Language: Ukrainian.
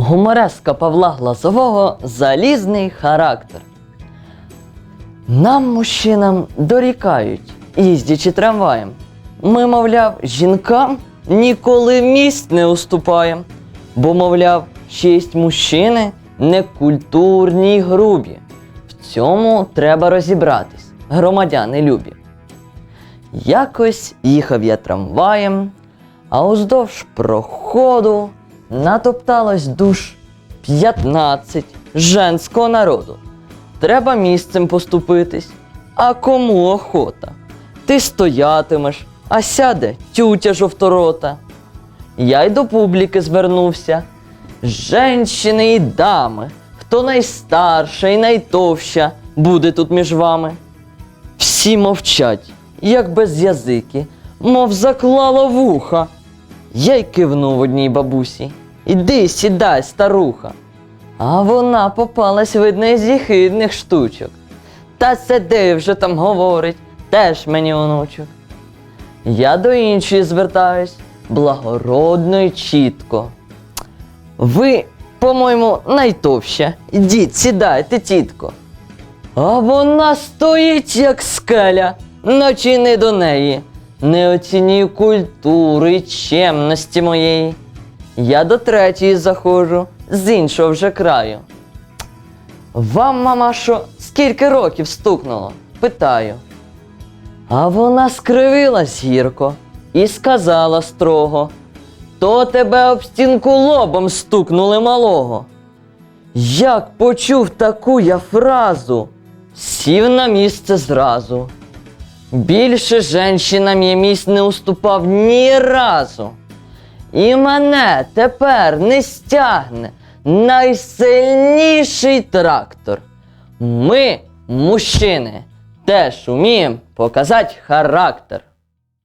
Гумореска Павла Глазового залізний характер. Нам, мужчинам, дорікають, їздячи трамваєм. Ми, мовляв, жінкам ніколи місць не уступаєм, бо, мовляв, честь мужчини некультурні й грубі. В цьому треба розібратись, громадяни любі. Якось їхав я трамваєм, а уздовж проходу натопталось душ 15 женського народу. Треба місцем поступитись. А кому охота? Ти стоятимеш, а сяде тютя жовторота. Я й до публіки звернувся. Женщини і дами, хто найстарша і найтовща буде тут між вами. Всі мовчать, як без язики, мов заклало вуха. Я й кивнув одній бабусі. Іди, сідай, старуха. А вона попалась, видно, із їхидних штучок. Та сиди вже там говорить, теж мені онучок. Я до іншої звертаюсь, благородно і чітко. Ви, по-моєму, найтовща. Ідіть, сідайте, тітко. А вона стоїть, як скеля, наче й не до неї. Не оцінює культури й чемності моєї. Я до третьої заходжу, з іншого вже краю. Вам, мама, що, скільки років стукнуло? Питаю. А вона скривилась гірко і сказала строго: То тебе об стінку лобом стукнули малого. Як почув таку я фразу, сів на місце зразу. Більше женщинам я місць не уступав ні разу. І мене тепер не стягне найсильніший трактор. Ми, мужчини, теж уміємо показати характер.